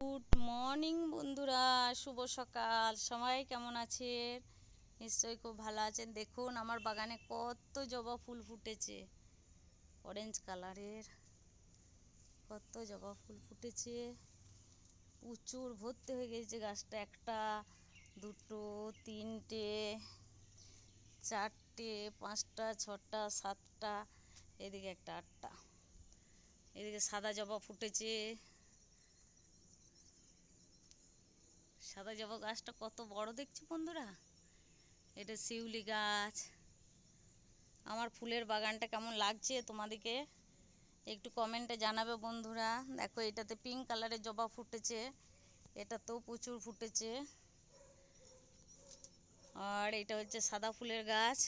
Good morning বন্ধুরা, শুভ সকাল। সবাই কেমন আছেন? নিশ্চয়ই খুব ভালো আছেন। দেখুন, আমার বাগানে কত জবা ফুল ফুটেছে। অরেঞ্জ কালারের কত জবা ফুল ফুটেছে। প্রচুর ভর্তি হয়ে গেছে গাছটা, একটা, দুটো, তিনটে, চারটে, পাঁচটা, ছটা, সাতটা, এদিকে একটা আটটা। এদিকে সাদা জবা ফুটেছে। সাদা জবা গাছটা কত বড় দেখছি বন্ধুরা? এটা শিউলি গাছ। আমার ফুলের বাগানটা কেমন লাগছে তোমাদেরকে একটু কমেন্টে জানাবে বন্ধুরা। দেখো, এটাতে পিঙ্ক কালারের জবা ফুটেছে, এটাতেও প্রচুর ফুটেছে। আর এটা হচ্ছে সাদা ফুলের গাছ।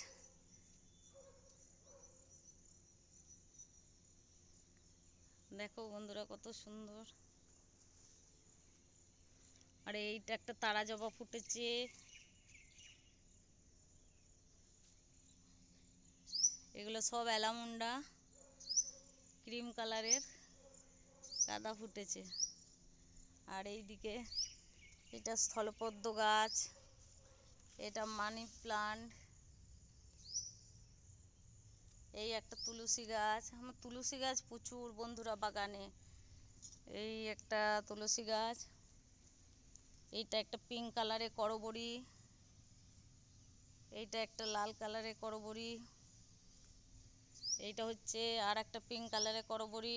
দেখো বন্ধুরা কত সুন্দর। আর এইটা একটা তারা জবা ফুটেছে। এগুলো সব অ্যালামুন্ডা, ক্রিম কালারের গাঁদা ফুটেছে। আর এইদিকে এটা স্থলপদ্ম গাছ, এটা মানি প্লান্ট, এই একটা তুলসী গাছ। আমার তুলসী গাছ প্রচুর বন্ধুরা বাগানে। এই একটা তুলসী গাছ। এইটা একটা পিঙ্ক কালারের করবড়ি এইটা একটা লাল কালারের করবড়ি এইটা হচ্ছে আর একটা পিঙ্ক কালারের করবড়ি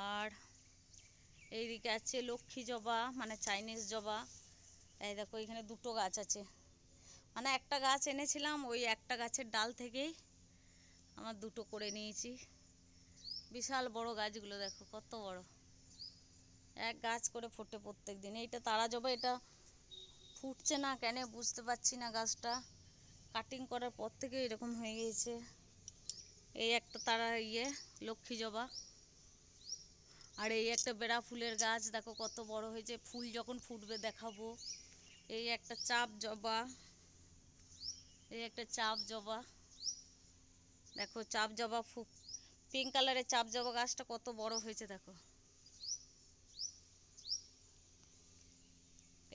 আর এইদিকে আছে লক্ষ্মী জবা মানে চাইনিজ জবা। এই দেখো, এখানে দুটো গাছ আছে। মানে একটা গাছ এনেছিলাম, ওই একটা গাছের ডাল থেকেই আমার দুটো করে নিয়েছি। বিশাল বড় গাছগুলো, দেখো, কত বড়। এক গাছ করে ফোটে প্রত্যেক দিন এইটা তারা জবা, এটা ফুটছে না কেন? বুঝতে পারছি না গাছটা। কাটিং করার পর থেকে এরকম হয়ে গিয়েছে। এই একটা তারা ইয়ে লক্ষ্মী জবা। আর এই একটা বেড়া ফুলের গাছ, দেখো কত বড় হয়েছে। ফুল যখন ফুটবে দেখাবো। এই একটা চাপ জবা। এই একটা চাপ জবা। দেখো চাপ জবা ফু পিঙ্ক কালারের চাপ জবা গাছটা কত বড় হয়েছে, দেখো।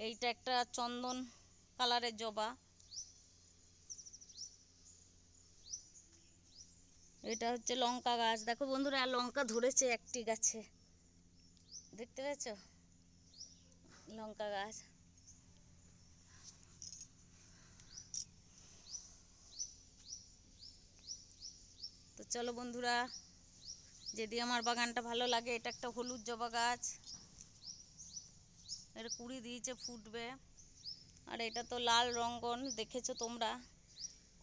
এইটা একটা চন্দন কালারের জবা। এটা হচ্ছে লঙ্কা গাছ। দেখো বন্ধুরা, লঙ্কা ধরেছে একটি গাছে। দেখতে পেয়েছ? লঙ্কা গাছ। তো চলো বন্ধুরা, যদি আমার বাগানটা ভালো লাগে, এটা একটা হলুদ জবা গাছ। এটা কুড়ি দিয়েছে ফুটবে। আর এটা তো লাল রঙ্গন, দেখেছ তোমরা?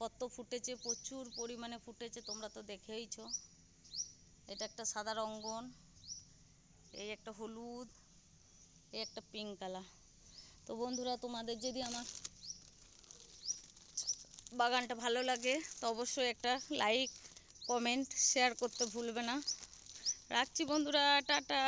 কত ফুটেছে, প্রচুর পরিমাণে ফুটেছে, তোমরা তো দেখেইছো। এটা একটা সাদা রঙ্গন, এই একটা হলুদ, এই একটা পিঙ্ক কালার তো বন্ধুরা, তোমাদের যদি আমার বাগানটা ভালো লাগে, তো অবশ্যই একটা লাইক কমেন্ট শেয়ার করতে ভুলবে না। রাখছি বন্ধুরা, টাটা।